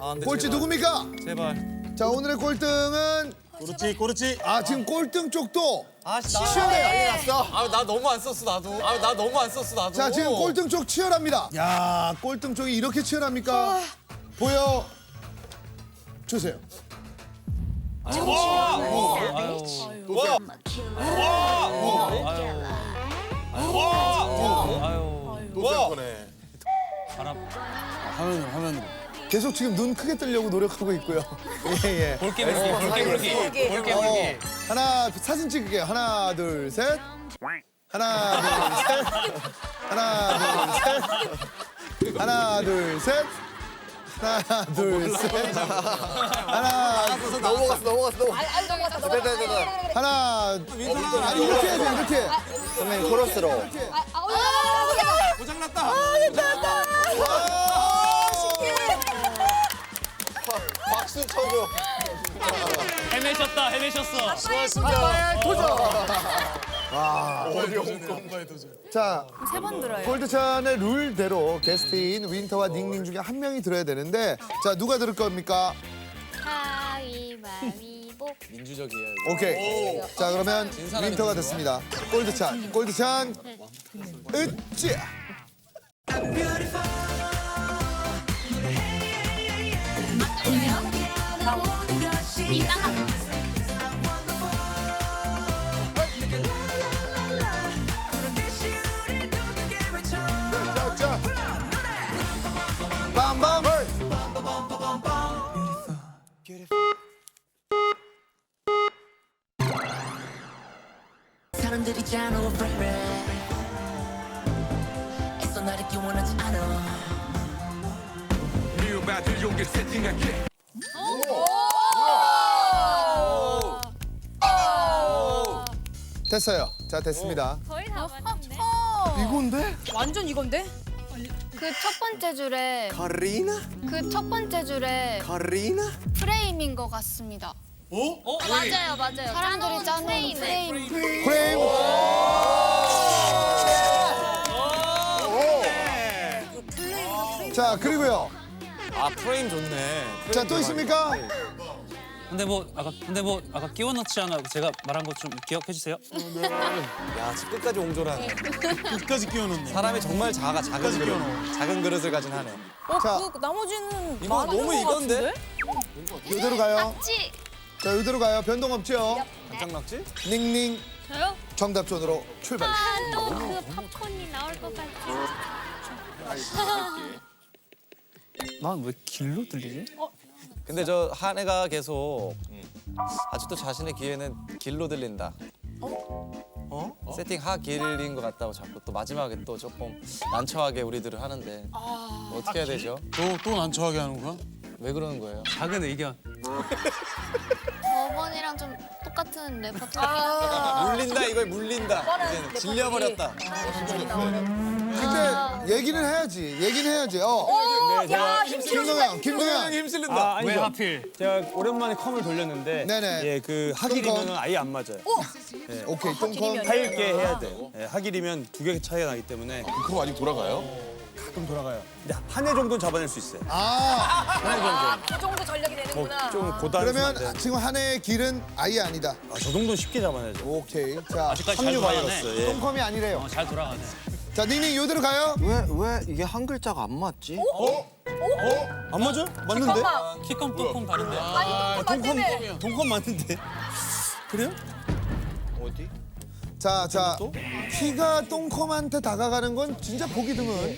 아, 근데 꼴찌 제발. 누굽니까? 제발. 자 오늘의 꼴등은 꼬르치 꼬르치. 아 지금 꼴등 쪽도 아, 나. 치열해요. 아, 나 너무 안 썼어, 나도. 아, 나 너무 안 썼어, 나도. 자 지금 꼴등 쪽 치열합니다. 야. 꼴등 쪽이 이렇게 치열합니까? 보여 주세요. 와! 화면으로 화면으로 계속 지금 눈 크게 뜨려고 노력하고 있고요. 예 예. 볼게, 볼게, 볼게, 볼게. 볼게, 어, 볼게. 하나 사진 찍을게요. 하나 둘 셋. 하나 둘 셋. 하나 둘 셋. 하나 둘 셋. 하나 둘 셋. 하나 넘어갔어 넘어갔어 넘어갔어 아니 넘어갔다 넘어갔다. 네네네 하나 아니 이렇게 해야 돼 이렇게. 선배님 코러스로 아 올라 헤매셨다, 헤매셨어. 수고하셨습니다 자세 번 들어요. 골드찬의 룰대로 게스트인 윈터와 닝닝 중에 한 명이 들어야 되는데 자 누가 들을 겁니까? 가위바위보. 민주적이에요. 오케이. 자 그러면 윈터가 됐습니다. 골드찬, 골드찬, 으쌰. 사람들이 잖아 baby 애써 날 이렇게 원하지 않아 됐어요. 자 됐습니다. 거의 다 맞는데. 이건데? 완전 이건데? 그 첫 번째 줄에 카리나? 그 첫 번째 줄에 카리나? 프레임인 것 같습니다. 어? 맞아요, 맞아요. 사람들이 짜놓은 프레임. 프레임. 자 그리고요. 아, 프레임 좋네. 자 또 있습니까? 근데 뭐 아까 근데 뭐 아까 끼워 넣지 않아 제가 말한 거 좀 기억해 주세요. 야, 지금 끝까지 옹졸하네. 끝까지 끼워놓네 사람이 정말 작아, 작은 그릇. 작은 그릇을 가진 하네. 자그 나머지는 이거 너무 이건데? 이대로 가요. 찌. 자 이대로 가요. 변동 없죠? 깜짝 낙지? 닝닝 저요? 정답존으로 출발. 아, 또 그 팝콘이 나올 것 같아. 난 왜 길로 들리지? 근데 저 한해가 계속 아직도 자신의 귀에는 길로 들린다. 어? 세팅 하 길인 것 같다고 자꾸 또 마지막에 또 조금 난처하게 우리들을 하는데 어떻게 해야 되죠? 또 또 난처하게 하는 거야? 왜 그러는 거예요? 작은 의견. 저번이랑 좀 똑같은 레퍼토리. 물린다 이걸 물린다. 이제는 질려버렸다. 근데 얘기는 해야지. 얘기는 해야지. 어. 야 김동현, 김동현. 힘 실린다. 아, 왜. 하필? 제가 오랜만에 컴을 돌렸는데 네네. 예, 그 하길이면 아예 안 맞아요. 오케이 똥컴. 하일게 해야 돼. 예, 하길이면 두 개 차이가 나기 때문에 그럼 아직 돌아가요? 가끔 돌아가요. 근데 한 해 정도는 잡아낼 수 있어요. 아그 정도 전략이 되는구나. 좀 고단한 그러면 지금 한 해의 길은 아예 아니다. 아, 저 정도는 쉽게 잡아내죠. 오케이. 자 아직까지 잘 삼류 돌아가네. 바이러스. 예. 똥컴이 아니래요. 어, 잘 돌아가네. 자 닝닝 요대로 가요. 왜 왜 이게 한 글자가 안 맞지? 안 맞아? 맞는데? 키컴 똥컴 다른데. 아, 동컴 동컴 맞는데. 그래요? 어디? 자, 자, 키가 똥컴한테 다가가는 건 진짜 보기 드문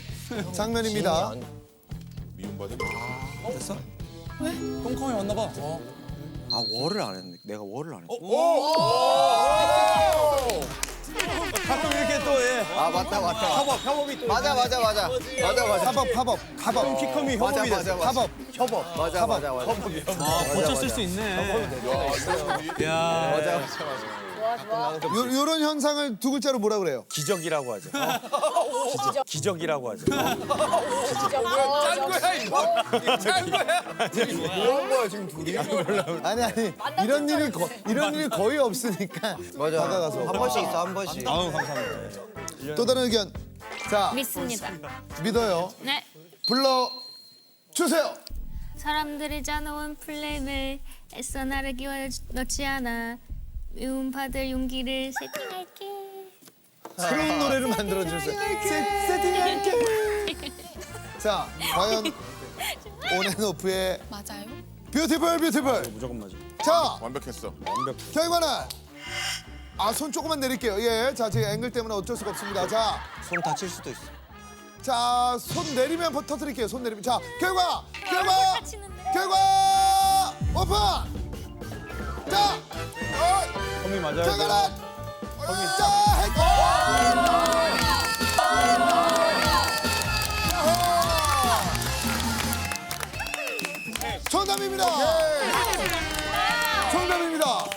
장면입니다. 됐어? 왜? 똥컴이 왔나 봐. 아 월을 안 했네 내가 월을 안 이렇게 또 예. 아 맞다 맞다. 협업 협업이 또 맞아 맞아 맞아. 맞아 맞아. 합업, 합업, 합업. 키컴이 맞아 협업이 맞아 됐어. 맞아. 합업. 협업. 맞아 맞아 맞아. 아, 고쳐 쓸 수 있네. 야. 맞아 요, 요런 현상을 두 글자로 뭐라 그래요? 기적이라고 하죠. 기적, 기적 이라고 하죠. 짠 거야 이거. 짠 거야. 뭐한 거야 지금 둘이? 아니, 아니, 이런 일이, 거, 이런 일이 거의 없으니까. 맞아. 다가가서. 한 번씩 있어 한 번씩. 아우 감사합니다. 또 다른 의견. 자, 믿습니다. 믿어요. 네. 불러 주세요. 사람들이 짜놓은 플랜을 애써 나를 끼워 넣지 않아 미움받을 용기를 세팅할게 새로운 노래를 만들어 주세요. 세- 세팅할게. 자, 과연 온앤오프의 맞아요? 뷰티풀 뷰티풀. 무조건 맞아. 자, 완벽했어. 결과는 아 손 조금만 내릴게요. 예, 자, 제 앵글 때문에 어쩔 수가 없습니다. 자, 손 다칠 수도 있어. 자, 손 내리면 버- 터뜨릴게요. 손 내리면. 자, 결과, 결과, 다치는데. 결과 오픈. 자, 어, 맞아야 돼. 결과는